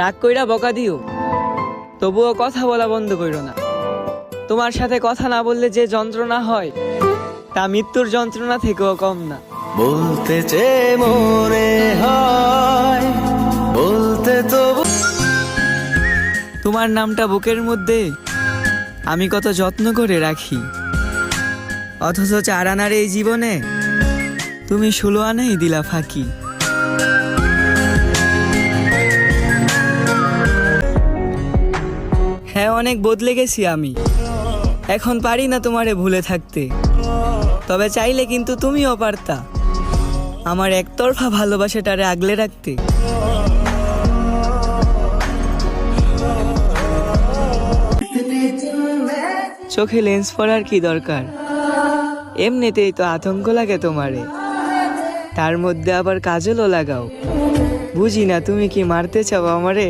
রাগ কইরা বকা দিও। তবুও কথা বলা বন্ধ কইরো না। তোমার সাথে কথা না বললে যে যন্ত্রণা হয় তা মৃত্যুর যন্ত্রণা থেকেও কম না। বলতে চে মনে হয় বলতে তো তোমার নামটা বুকের মধ্যে আমি কত যত্ন করে রাখি। অথচ চার আনার এই জীবনে তুমি ষোলো আনাই দিলা ফাঁকি। হ্যাঁ অনেক বদলে গেছি আমি। এখন পারি না তোমারে ভুলে থাকতে। তবে চাইলে কিন্তু তুমিও পারতা। আমার একতরফা ভালোবাসাটারে আগলে রাখতে। চোখে লেন্স পরার কি দরকার? এমনিতেই তো আতঙ্ক লাগে তোমারে। তার মধ্যে আবার কাজলও লাগাও। বুঝি না তুমি কি মারতে চাও আমারে?